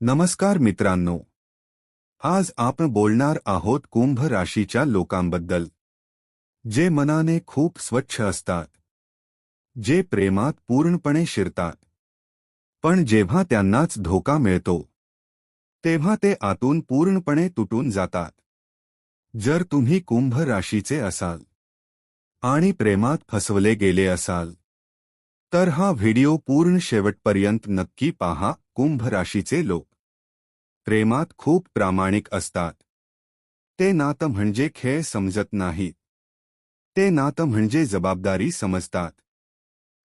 नमस्कार मित्रांनो. आज आपण बोलणार आहोत कुंभ राशीच्या लोकांबद्दल. जे मनाने खूप स्वच्छ असतात. जे प्रेमात पूर्णपणे शिरतात. पण जेव्हा त्यांनाच धोका मिळतो. तेव्हा ते आतून पूर्णपणे तुटून जातात. जर तुम्ही कुंभ राशीचे असाल. आणि प्रेमात फसवले गेले असाल. तर हा व्हिडिओ पूर्ण शेवटपर्यंत नक्की पहा. कुंभ राशीचे लोक. प्रेमात खूप प्रामाणिक असतात. ते नातं म्हणजे खेळ समजत नाहीत. ते नातं म्हणजे जबाबदारी समजतात.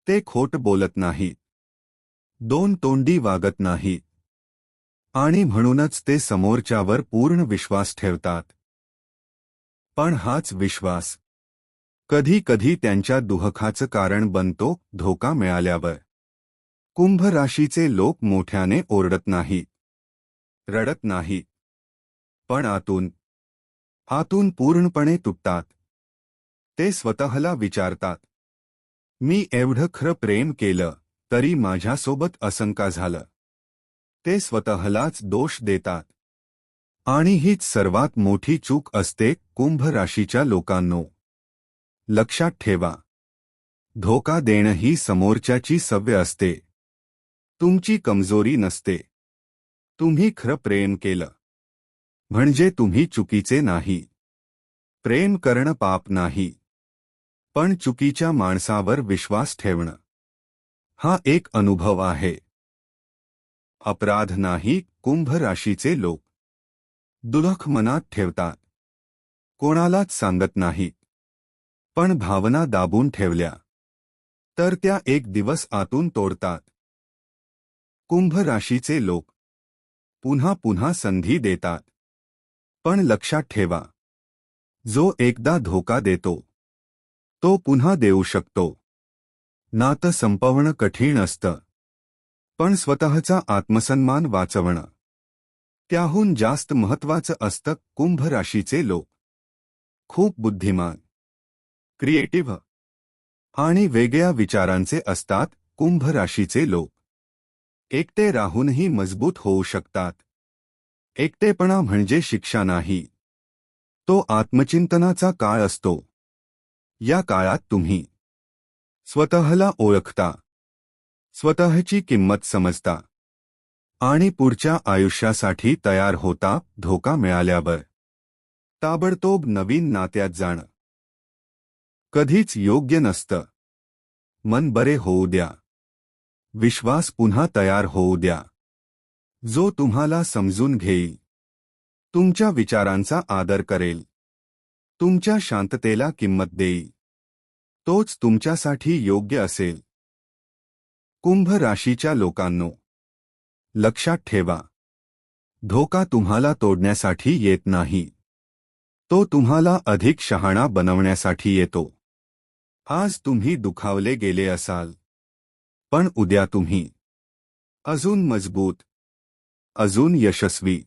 ते खोट बोलत नाहीत. दोन तोंडी वागत नाहीत. आणि म्हणूनच ते समोरच्यावर पूर्ण विश्वास ठेवतात. पण हाच विश्वास. कधी कधी त्यांच्या दुहखाचं कारण बनतो धोका मिळाल्यावर. कुंभ राशीचे लोक मोठ्याने ओरडत नाहीत रडत नाहीत पण आतून आतून पूर्णपणे तुटतात. ते स्वतःला विचारतात मी एवढं खरं प्रेम केलं तरी माझ्यासोबत असंका झालं. ते स्वतःलाच दोष देतात. आणि हीच सर्वात मोठी चूक असते कुंभ राशीच्या लोकांनो. लक्षात ठेवा धोका देणं ही समोरच्याची सव्य असते. तुमची कमजोरी नसते. तुम्ही खरं प्रेम केलं. म्हणजे तुम्ही चुकीचे नाही. प्रेम करणं पाप नाही. पण चुकीच्या माणसावर विश्वास ठेवणं. हा एक अनुभव आहे. अपराध नाही कुंभ राशीचे लोक. दुलख मनात ठेवतात. कोणालाच सांगत नाही. पण भावना दाबून ठेवल्या. तर त्या एक दिवस आतून तोडतात. कुंभ राशीचे लोक. पुन्हा पुन्हा संधी देतात. पण लक्षात ठेवा. जो एकदा धोका देतो तो पुन्हा देऊ शकतो. नातं संपवणं कठीण असतं. पण स्वतःचा आत्मसन्मान वाचवणं. त्याहून जास्त महत्वाचं असतं कुंभ राशीचे लोक. खूप बुद्धिमान क्रिएटिव्ह आणि वेगळ्या विचारांचे असतात कुंभ राशीचे लोक. एकटे राहूनही मजबूत होऊ शकतात. एकटेपणा म्हणजे शिक्षा नाही. तो आत्मचिंतनाचा काळ असतो. या काळात तुम्ही स्वतःला ओळखता. स्वतःची किंमत समजता. आणि पुढच्या आयुष्यासाठी तयार होता धोका मिळाल्यावर. ताबडतोब नवीन नात्यात जाणं. कधीच योग्य नसतं. मन बरे होऊ द्या. विश्वास पुन्हा तयार होऊ द्या. जो तुम्हाला समजून घेईल. तुमच्या विचारांचा आदर करेल. तुमच्या शांततेला किंमत देईल. तोच तुमच्यासाठी योग्य असेल. कुंभ राशीच्या लोकांनो लक्षात ठेवा. धोका तुम्हाला तोडण्यासाठी येत नाही. तो तुम्हाला अधिक शहाणा बनवण्यासाठी येतो. आज तुम्ही दुखावले गेले असाल. पण उद्या तुम्ही. अजून मजबूत. अजून यशस्वी.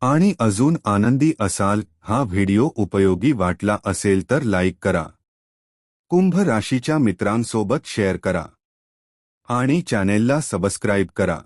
आणि अजून आनंदी असाल हा व्हिडिओ उपयोगी वाटला असेल तर लाईक करा. कुंभ राशीच्या मित्रांसोबत शेअर करा. आणि चॅनेलला सबस्क्राईब करा.